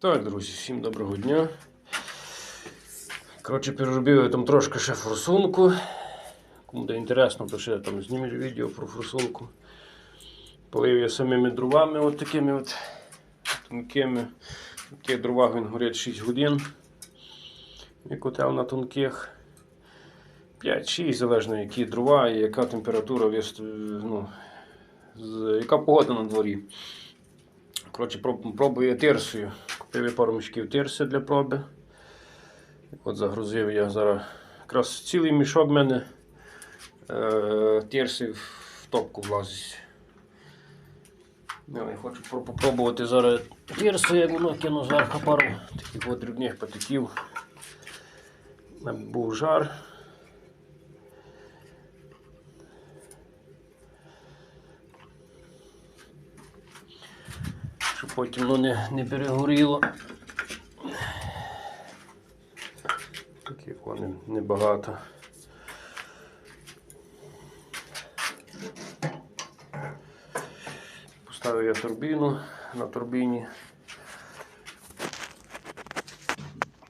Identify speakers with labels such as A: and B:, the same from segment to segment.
A: Так, друзі, всім доброго дня. Коротше, переробив я там трошки ще форсунку. Кому буде інтересно, то ще там знімлю відео про форсунку. Полив я самими дровами от такими от тонкими. Такі дрова він горить 6 годин. І котел на тонких. 5-6, залежно які дрова і яка температура, ну, яка погода на дворі. Коротше, пробую я тирсою. Купив я пару мішків тирси для проби. От загрузив я зараз якраз цілий мішок в мене е, тирси в топку влазить. Я хочу про- попробувати зараз тирси, як воно кину зверху пару таких от дрібних патиків. Був жар. Потім воно не, не перегоріло. Таких вони небагато. Поставив я турбіну на турбіні.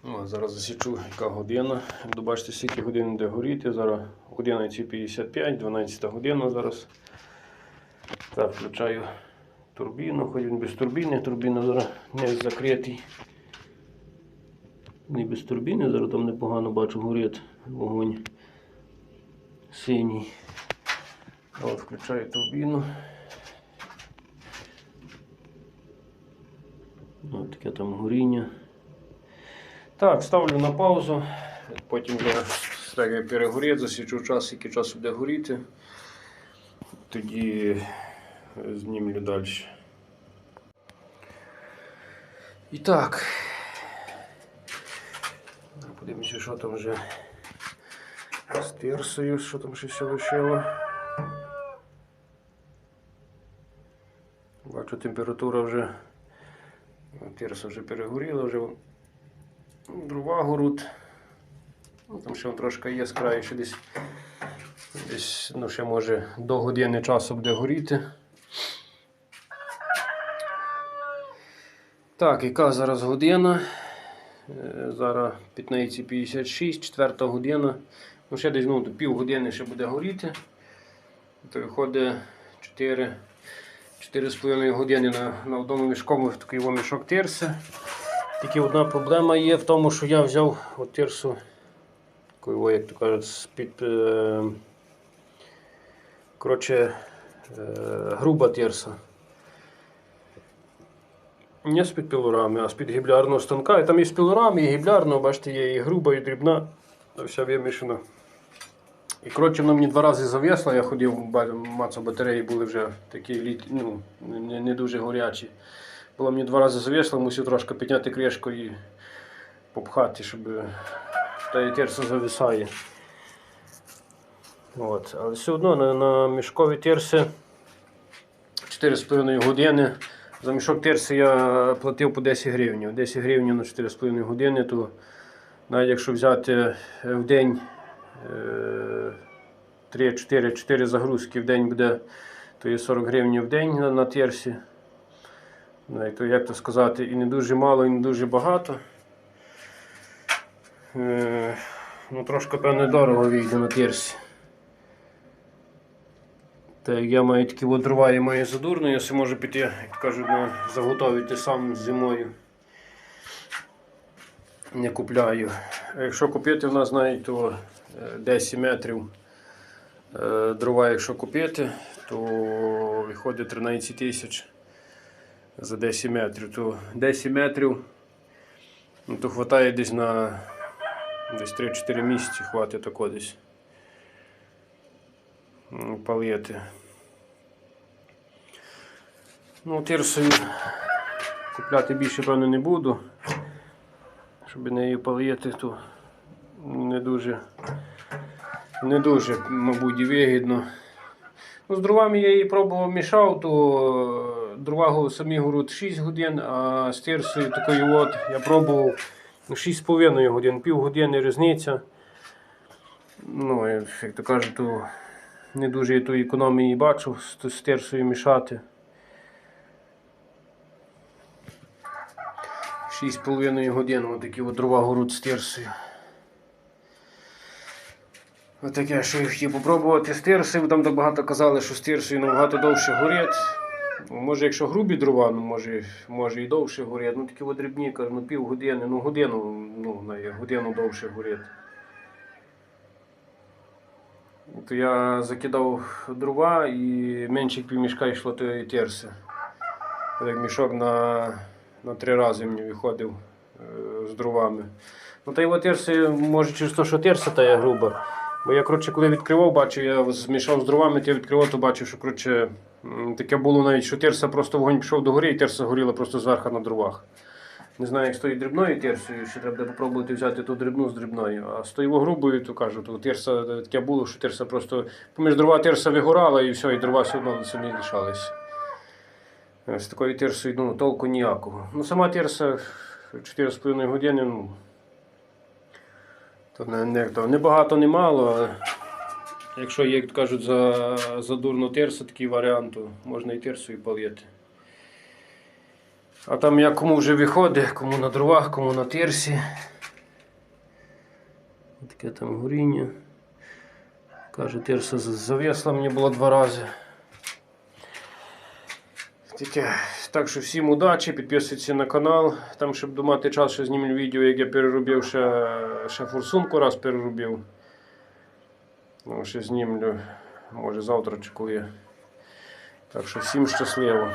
A: Ну, зараз засічу, яка година. Як бачите, скільки годин буде горіти. Зараз 11.55, 12 година зараз. Так, включаю турбіну, хоч він без турбіни, турбіна зараз не закритий. Не без турбіни, зараз там непогано бачу горить вогонь синій. От включаю турбіну. Ось таке там горіння. Так, ставлю на паузу. Потім так як засічу час, який час буде горіти. Тоді знімлю далі. І так. Подивимося, що там вже з тирсою, що там ще лишило. Бачу, температура вже. Тирса вже перегоріла, вже дрова горуть. Ну, там ще трошки є з краю, ще десь, десь ну, ще може до години часу буде горіти. Так, яка зараз година? Е, Зараз 15.56, четверта година. Ну, ще десь ну, пів години ще буде горіти. То виходить 4, 4,5 години на, на одному мішкому такий во мішок тирси. Тільки одна проблема є в тому, що я взяв от тирсу, таку, як то кажуть, з-під. Е, коротше, е, груба тирса. Не з-під пілорами, а з-під гіблярного станка. І там і з пілорами, і гіблярного, бачите, є і груба, і дрібна, вся вимішана. І коротше, воно мені два рази зав'ясло, я ходив, мацав батареї були вже такі літ, ну, не, не дуже горячі. Було мені два рази зав'ясло, мусив трошки підняти кришку і попхати, щоб та і терса зависає. От. Але все одно на, на мішкові терси 4,5 години. За мішок терси я платив по 10 гривень. 10 гривень на 4,5 години, то навіть якщо взяти е, в день 3-4-4 загрузки в день буде, то є 40 гривень в день на, на терсі. Ну, то, як то сказати, і не дуже мало, і не дуже багато. Е, ну, трошки, певне, дорого вийде на терсі. Та як я маю такі дрова і маю задурно, я си можу піти, як кажуть, заготовити сам зимою. Не купляю. А якщо купити в нас навіть то е, 10 метрів е, дрова, якщо купити, то виходить 13 тисяч за 10 метрів. То 10 метрів ну, то вистачає десь на десь 3-4 місяці хватить тако десь м, палити. Ну, тирсою купляти більше, певно, не буду. Щоб нею палити, то не дуже, не дуже, мабуть, вигідно. Ну, з дровами я її пробував мішав, то е, дрова самі горуть 6 годин, а з тирсою такою от я пробував ну, 6,5 годин, пів години різниця. Ну, як то кажуть, то не дуже я тої економії бачу з тирсою мішати. 6,5 годин отакі от дрова горуть з тирсою. Отаке, що я хотів попробувати з тирсою, там так багато казали, що з тирсою набагато довше горить. Ну, Може, якщо грубі дрова, ну може, може і довше горять. Ну такі от дрібні, кажу, ну пів години, ну годину, ну годину довше горять. То я закидав дрова і менше півмішка йшло тої терси. Як мішок на, на три рази мені виходив е, з дровами. Ну та й терси, може через те, що терса та є груба. Бо я, коротше, коли відкривав, бачив, я змішав з дровами, то я відкривав, то бачив, що коротше, таке було навіть, що терса просто вогонь пішов до гори, і терса горіла просто зверху на дровах. Не знаю, як з тою дрібною терсою, ще треба буде попробувати взяти ту дрібну з дрібною. А з тою грубою, то кажу, то терса таке було, що терса просто поміж дрова терса вигорала і все, і дрова все одно самі лишались. З такою терсою ну, толку ніякого. Ну, сама терса 4,5 години, ну. То не, то не багато, не мало, але якщо як кажуть, за, за дурно терса такий варіант, то можна і терсою палити. А там як кому вже виходить, кому на дровах, кому на терсі. Таке там горіння. Каже, терса з- завісла мені було два рази. Таке. Так що всім удачі, підписуйтесь на канал. Там, щоб думати час, що знімлю відео, як я переробив ще, ще форсунку раз переробив. Ну, ще знімлю, може завтра чи коли. Так що всім щасливо.